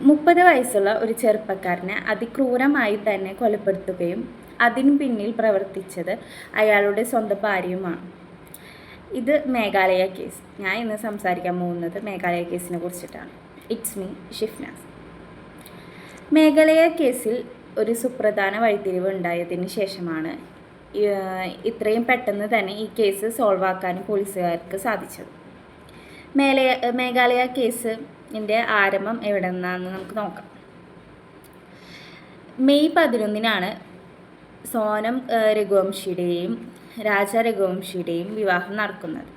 മുപ്പത് വയസ്സുള്ള ഒരു ചെറുപ്പക്കാരനെ അതിക്രൂരമായി തന്നെ കൊലപ്പെടുത്തുകയും അതിനു പിന്നിൽ പ്രവർത്തിച്ചത് അയാളുടെ സ്വന്തം ഭാര്യയുമാണ്. ഇത് മേഘാലയ കേസ്. ഞാൻ ഇന്ന് സംസാരിക്കാൻ പോകുന്നത് മേഘാലയ കേസിനെ കുറിച്ചിട്ടാണ്. ഇറ്റ്സ് മീ ഷിഫ്നാസ് മേഘാലയ കേസിൽ ഒരു സുപ്രധാന വഴിത്തിരിവ് ഉണ്ടായതിന് ശേഷമാണ് ഇത്രയും പെട്ടെന്ന് തന്നെ ഈ കേസ് സോൾവ് പോലീസുകാർക്ക് സാധിച്ചത്. മേലയ മേഘാലയ കേസിന്റെ ആരംഭം എവിടെ നിന്നാണെന്ന് നമുക്ക് നോക്കാം. മെയ് പതിനൊന്നിനാണ് സോനം രഘുവംശിയുടെയും രാജ രഘുവംശിയുടെയും വിവാഹം നടക്കുന്നത്.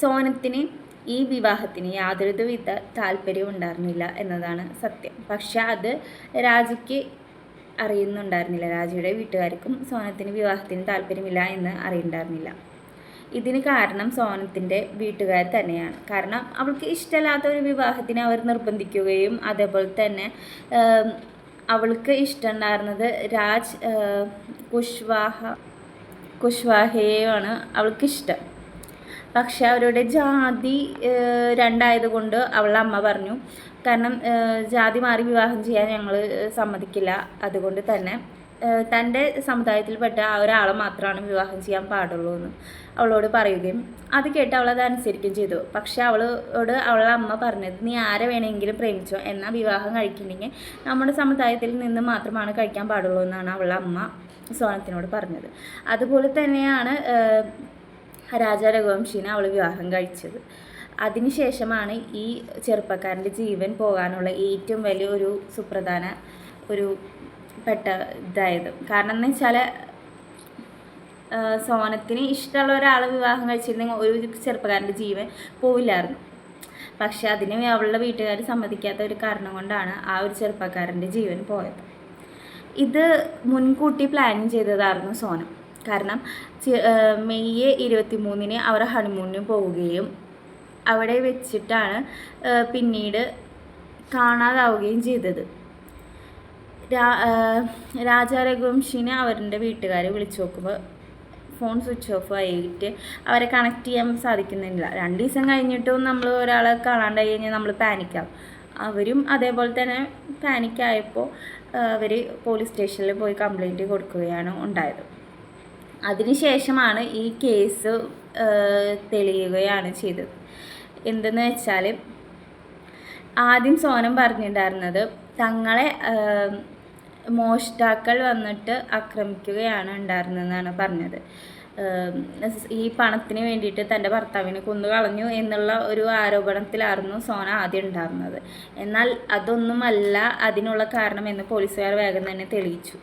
സോനത്തിന് ഈ വിവാഹത്തിന് യാതൊരുവിധ താല്പര്യവും ഉണ്ടായിരുന്നില്ല എന്നതാണ് സത്യം. പക്ഷെ അത് രാജയ്ക്ക് അറിയുന്നുണ്ടായിരുന്നില്ല. രാജയുടെ വീട്ടുകാർക്കും സോനത്തിന് വിവാഹത്തിന് താല്പര്യമില്ല എന്ന് അറിയുന്നുണ്ടായിരുന്നില്ല ഇതിന് കാരണം സോനത്തിന്റെ വീട്ടുകാർ തന്നെയാണ്. കാരണം അവൾക്ക് ഇഷ്ടമല്ലാത്ത ഒരു വിവാഹത്തിന് അവർ നിർബന്ധിക്കുകയും അതേപോലെ തന്നെ അവൾക്ക് ഇഷ്ടമുണ്ടായിരുന്നത് രാജ് കുഷ്വാഹ കുഷ്വാഹയെയാണ് അവൾക്കിഷ്ടം. പക്ഷെ അവരുടെ ജാതി രണ്ടായതുകൊണ്ട് അവളുടെ അമ്മ പറഞ്ഞു കാരണം ജാതി മാറി വിവാഹം ചെയ്യാൻ ഞങ്ങൾ സമ്മതിക്കില്ല. അതുകൊണ്ട് തന്നെ തന്റെ സമുദായത്തിൽപ്പെട്ട ആ ഒരാളെ മാത്രമാണ് വിവാഹം ചെയ്യാൻ പാടുള്ളൂ എന്ന് അവളോട് പറയുകയും അത് കേട്ട് അവൾ അത് അനുസരിക്കുകയും ചെയ്തു. പക്ഷെ അവളോട് അവളുടെ അമ്മ പറഞ്ഞത് നീ ആരെ വേണമെങ്കിലും പ്രേമിച്ചോ? എന്നാൽ വിവാഹം കഴിക്കണമെങ്കിൽ നമ്മുടെ സമുദായത്തിൽ നിന്ന് മാത്രമാണ് കഴിക്കാൻ പാടുള്ളൂ എന്നാണ് അവളുടെ അമ്മ സോനത്തിനോട് പറഞ്ഞത്. അതുപോലെ തന്നെയാണ് രാജാ രഘുവംശീനെ അവൾ വിവാഹം കഴിച്ചത്. അതിനുശേഷമാണ് ഈ ചെറുപ്പക്കാരന്റെ ജീവൻ പോകാനുള്ള ഏറ്റവും വലിയ ഒരു സുപ്രധാന ഒരു പെട്ട ഇതായത്. കാരണം എന്ന് വെച്ചാൽ സോനത്തിന് ഇഷ്ടമുള്ള ഒരാൾ വിവാഹം കഴിച്ചിരുന്നെങ്കിൽ ഒരു ചെറുപ്പക്കാരന്റെ ജീവൻ പോവില്ലായിരുന്നു. പക്ഷേ അതിന് അവളുടെ വീട്ടുകാർ സമ്മതിക്കാത്ത ഒരു കാരണം കൊണ്ടാണ് ആ ഒരു ചെറുപ്പക്കാരന്റെ ജീവൻ പോയത്. ഇത് മുൻകൂട്ടി പ്ലാനിങ് ചെയ്തതായിരുന്നു സോനം. കാരണം മെയ് ഇരുപത്തി മൂന്നിന് അവർ ഹണിമൂണിന് പോവുകയും അവിടെ വെച്ചിട്ടാണ് പിന്നീട് കാണാതാവുകയും ചെയ്തത്. രാ ഏർ അവരുടെ വീട്ടുകാർ വിളിച്ചു നോക്കുമ്പോൾ ഫോൺ സ്വിച്ച് ഓഫ് ആയിട്ട് അവരെ കണക്ട് ചെയ്യാൻ സാധിക്കുന്നില്ല. രണ്ട് ദിവസം കഴിഞ്ഞിട്ടും നമ്മൾ ഒരാളെ കാണാണ്ടായി കഴിഞ്ഞാൽ നമ്മൾ പാനിക്കാം അവരും അതേപോലെ തന്നെ പാനിക്കായപ്പോൾ അവർ പോലീസ് സ്റ്റേഷനിൽ പോയി കംപ്ലൈന്റ് കൊടുക്കുകയാണ് ഉണ്ടായത്. അതിനുശേഷമാണ് ഈ കേസ് തെളിയുകയാണ് ചെയ്തത്. എന്തെന്ന് വെച്ചാൽ ആദ്യം സോനം പറഞ്ഞിട്ടുണ്ടായിരുന്നത് തങ്ങളെ മോഷ്ടാക്കൾ വന്നിട്ട് ആക്രമിക്കുകയാണ് ഉണ്ടായിരുന്നതെന്നാണ് പറഞ്ഞത്. ഈ പണത്തിന് വേണ്ടിയിട്ട് തന്റെ ഭർത്താവിനെ കൊന്നുകളഞ്ഞു എന്നുള്ള ഒരു ആരോപണത്തിലായിരുന്നു സോന ആദ്യം ഉണ്ടായിരുന്നത്. എന്നാൽ അതൊന്നുമല്ല അതിനുള്ള കാരണം എന്ന് പോലീസുകാർ വേഗം തന്നെ തെളിയിച്ചു.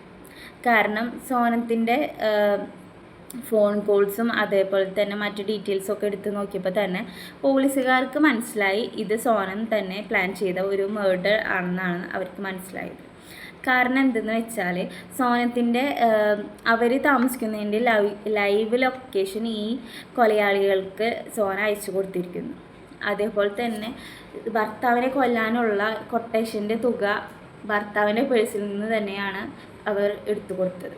കാരണം സോനത്തിന്റെ ഫോൺ കോൾസും അതേപോലെ തന്നെ മറ്റു ഡീറ്റെയിൽസും ഒക്കെ എടുത്ത് നോക്കിയപ്പോൾ തന്നെ പോലീസുകാർക്ക് മനസ്സിലായി ഇത് സോനം തന്നെ പ്ലാൻ ചെയ്ത ഒരു മേർഡർ ആണെന്നാണ് അവർക്ക് മനസ്സിലായത്. കാരണം എന്തെന്ന് വെച്ചാൽ സോനത്തിന്റെ അവർ താമസിക്കുന്നതിന്റെ ലൈവ് ലൈവ് ലൊക്കേഷൻ ഈ കൊലയാളികൾക്ക് സോന അയച്ചു കൊടുത്തിരിക്കുന്നു. അതേപോലെ തന്നെ ഭർത്താവിനെ കൊല്ലാനുള്ള കൊട്ടേഷന്റെ തുക ഭർത്താവിന്റെ പേഴ്സിൽ നിന്ന് തന്നെയാണ് അവർ എടുത്തു കൊടുത്തത്.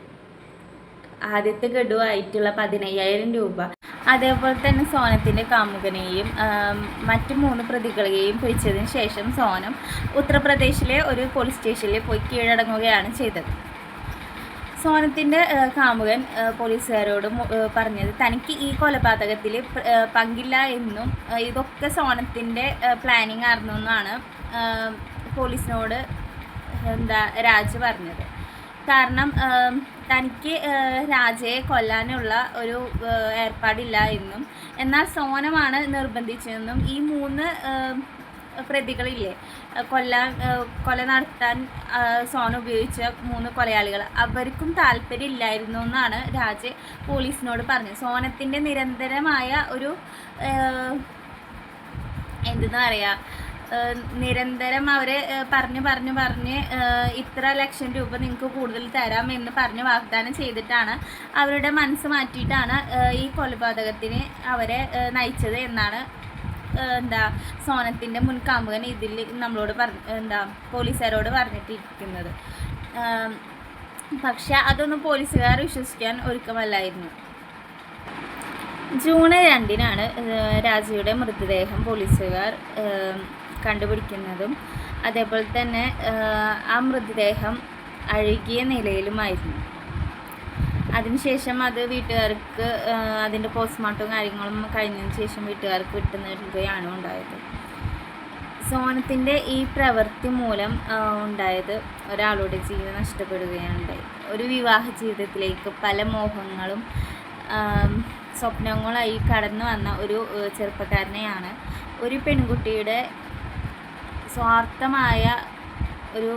ആദ്യത്തെ ഗഡുവായിട്ടുള്ള പതിനയ്യായിരം രൂപ അതേപോലെ തന്നെ സോനത്തിന്റെ കാമുകനെയും മറ്റ് മൂന്ന് പ്രതികളെയും പിടിച്ചതിന് ശേഷം സോനം ഉത്തർപ്രദേശിലെ ഒരു പോലീസ് സ്റ്റേഷനിൽ പോയി കീഴടങ്ങുകയാണ് ചെയ്തത്. സോനത്തിന്റെ കാമുകൻ പോലീസുകാരോട് പറഞ്ഞത് തനിക്ക് ഈ കൊലപാതകത്തിൽ പങ്കില്ല എന്നും ഇതൊക്കെ സോനത്തിന്റെ പ്ലാനിങ് ആയിരുന്നു എന്നാണ് പോലീസിനോട് എന്താ രാജ് പറഞ്ഞത്. കാരണം തനിക്ക് രാജയെ കൊല്ലാനുള്ള ഒരു ഏർപ്പാടില്ല എന്നും. എന്നാൽ സോനമാണ് നിർബന്ധിച്ചതെന്നും ഈ മൂന്ന് പ്രതികളില്ലേ കൊല്ലാൻ കൊല നടത്താൻ സോന ഉപയോഗിച്ച മൂന്ന് കൊലയാളികൾ അവർക്കും താല്പര്യമില്ലായിരുന്നു എന്നാണ് രാജ പോലീസിനോട് പറഞ്ഞത്. സോനത്തിന്റെ നിരന്തരമായ ഒരു എന്തെന്ന് പറയാ ഏഹ് നിരന്തരം അവരെ പറഞ്ഞു പറഞ്ഞു പറഞ്ഞ് ഇത്ര ലക്ഷം രൂപ നിങ്ങൾക്ക് കൂടുതൽ തരാം എന്ന് പറഞ്ഞ് വാഗ്ദാനം ചെയ്തിട്ടാണ് അവരുടെ മനസ്സ് മാറ്റിയിട്ടാണ് ഈ കൊലപാതകത്തിന് അവരെ നയിച്ചത് എന്നാണ് എന്താ സോനത്തിന്റെ മുൻ കാമുകൻ ഇതിൽ നമ്മളോട് പറഞ്ഞ എന്താ പോലീസുകാരോട് പറഞ്ഞിട്ടിരിക്കുന്നത്. പക്ഷെ അതൊന്നും പോലീസുകാർ വിശ്വസിക്കാൻ ഒരുക്കമല്ലായിരുന്നു. ജൂൺ രണ്ടിനാണ് രാജയുടെ മൃതദേഹം പോലീസുകാർ കണ്ടുപിടിക്കുന്നതും അതേപോലെ തന്നെ ആ, മൃതദേഹം അഴുകിയ നിലയിലുമായിരുന്നു. അതിനുശേഷം അത് വീട്ടുകാർക്ക് അതിന്റെ പോസ്റ്റ്മോർട്ടവും കാര്യങ്ങളും കഴിഞ്ഞതിന് ശേഷം വീട്ടുകാർക്ക് വിട്ടു ഉണ്ടായത്. സോനത്തിന്റെ ഈ പ്രവൃത്തി മൂലം ഉണ്ടായത് ഒരാളുടെ ജീവിതം നഷ്ടപ്പെടുകയാണ് ഒരു വിവാഹ ജീവിതത്തിലേക്ക് പല മോഹങ്ങളും സ്വപ്നങ്ങളായി കടന്നു വന്ന ഒരു ചെറുപ്പക്കാരനെയാണ് ഒരു പെൺകുട്ടിയുടെ സ്വാർത്ഥമായ ഒരു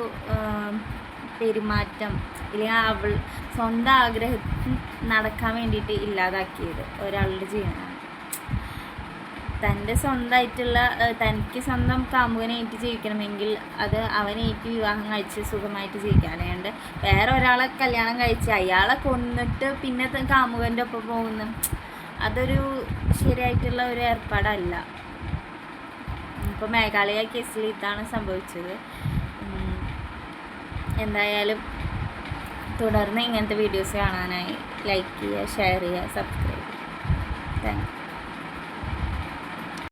പെരുമാറ്റം ഇല്ലെങ്കിൽ അവൾ സ്വന്തം ആഗ്രഹത്തിൽ നടക്കാൻ വേണ്ടിയിട്ട് ഇല്ലാതാക്കിയത് ഒരാളുടെ ജീവനാണ്. തന്റെ സ്വന്തമായിട്ടുള്ള തനിക്ക് സ്വന്തം കാമുകനായിട്ട് ജീവിക്കണമെങ്കിൽ അത് അവനേറ്റ് വിവാഹം കഴിച്ച് സുഖമായിട്ട് ജീവിക്കാൻ അല്ലാണ്ട് വേറെ ഒരാളെ കല്യാണം കഴിച്ച് അയാളെ കൊന്നിട്ട് പിന്നെ കാമുകന്റെ ഒപ്പം പോകുന്നു അതൊരു ശരിയായിട്ടുള്ള ഒരു ഏർപ്പാടല്ല. ഇപ്പോൾ മേഘാലയ കേസിൽ ഇതാണ് സംഭവിച്ചത്. എന്തായാലും തുടർന്ന് ഇങ്ങനത്തെ വീഡിയോസ് കാണാനായി ലൈക്ക് ചെയ്യുക ഷെയർ ചെയ്യുക സബ്സ്ക്രൈബ് ചെയ്യുക. താങ്ക്